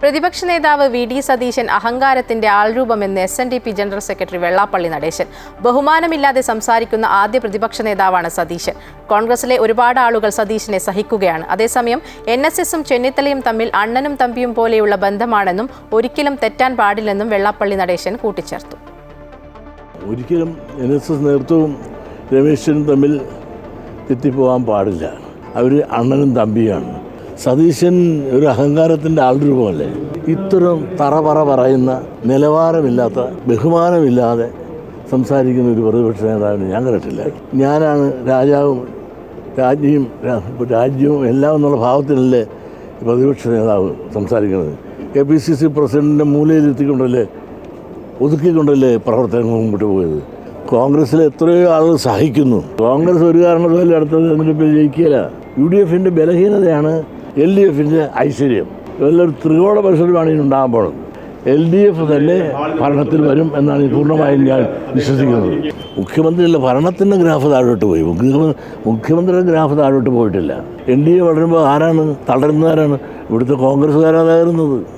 പ്രതിപക്ഷ നേതാവ് V D Satheesan അഹങ്കാരത്തിന്റെ ആൾരൂപമെന്ന് S N D P general secretary Vellappally Natesan. ബഹുമാനമില്ലാതെ സംസാരിക്കുന്ന ആദ്യ പ്രതിപക്ഷ നേതാവാണ് സതീശൻ. കോൺഗ്രസിലെ ഒരുപാട് ആളുകൾ സതീശനെ സഹിക്കുകയാണ്. അതേസമയം എൻ എസ് എസും ചെന്നിത്തലയും തമ്മിൽ അണ്ണനും തമ്പിയും പോലെയുള്ള ബന്ധമാണെന്നും ഒരിക്കലും തെറ്റാൻ പാടില്ലെന്നും വെള്ളാപ്പള്ളി നടേശൻ കൂട്ടിച്ചേർത്തു. ഒരിക്കലും എൻ നേതൃത്വവും രമേശനും തമ്മിൽ പാടില്ല. അവർ അണ്ണനും തമ്പിയാണ്. സതീശൻ ഒരു അഹങ്കാരത്തിന്റെ ആൾരൂപമല്ലേ? ഇത്തരം തറപറ പറയുന്ന നിലവാരമില്ലാത്ത ബഹുമാനമില്ലാതെ സംസാരിക്കുന്ന ഒരു പ്രതിപക്ഷ നേതാവിനെ ഞാൻ കണ്ടിട്ടില്ല. ഞാനാണ് രാജാവും രാജ്ഞിയും രാ- രാജ്യവും എല്ലാം എന്നുള്ള ഭാവത്തിലല്ലേ പ്രതിപക്ഷ നേതാവ് സംസാരിക്കുന്നത്. കെ പി സി സി പ്രസിഡന്റിന്റെ മൂലയിലെത്തിക്കൊണ്ടല്ലേ ഒതുക്കിക്കൊണ്ടല്ലേ പ്രവർത്തനങ്ങൾ മുമ്പോട്ട് പോയത്? കോൺഗ്രസ്സിൽ എത്രയോ ആളുകൾ സഹിക്കുന്നു. കോൺഗ്രസ് ഒരു കാരണവശാലും അടുത്ത തെരഞ്ഞെടുപ്പിൽ ജയിക്കില്ല യു ഡി എഫിന്റെ ബലഹീനതയാണ് എൽ ഡി എഫിന്റെ ഐശ്വര്യം. ഇതെല്ലാം ത്രികോണ പരിസരമാണ് ഇനി ഉണ്ടാകാൻ പോകുന്നത്. എൽ ഡി എഫ് തന്നെ ഭരണത്തിൽ വരും എന്നാണ് പൂർണമായും ഞാൻ വിശ്വസിക്കുന്നത്. മുഖ്യമന്ത്രിയല്ല ഭരണത്തിന്റെ ഗ്രാഫ് താഴോട്ട് പോയി. മുഖ്യമന്ത്രി മുഖ്യമന്ത്രിയുടെ ഗ്രാഫ് താഴോട്ട് പോയിട്ടില്ല. എൻ ഡി എ വളരുമ്പോൾ ആരാണ്? തളരുന്നവരാണ്. ഇവിടുത്തെ കോൺഗ്രസ്സുകാരാണ് തകരുന്നത്.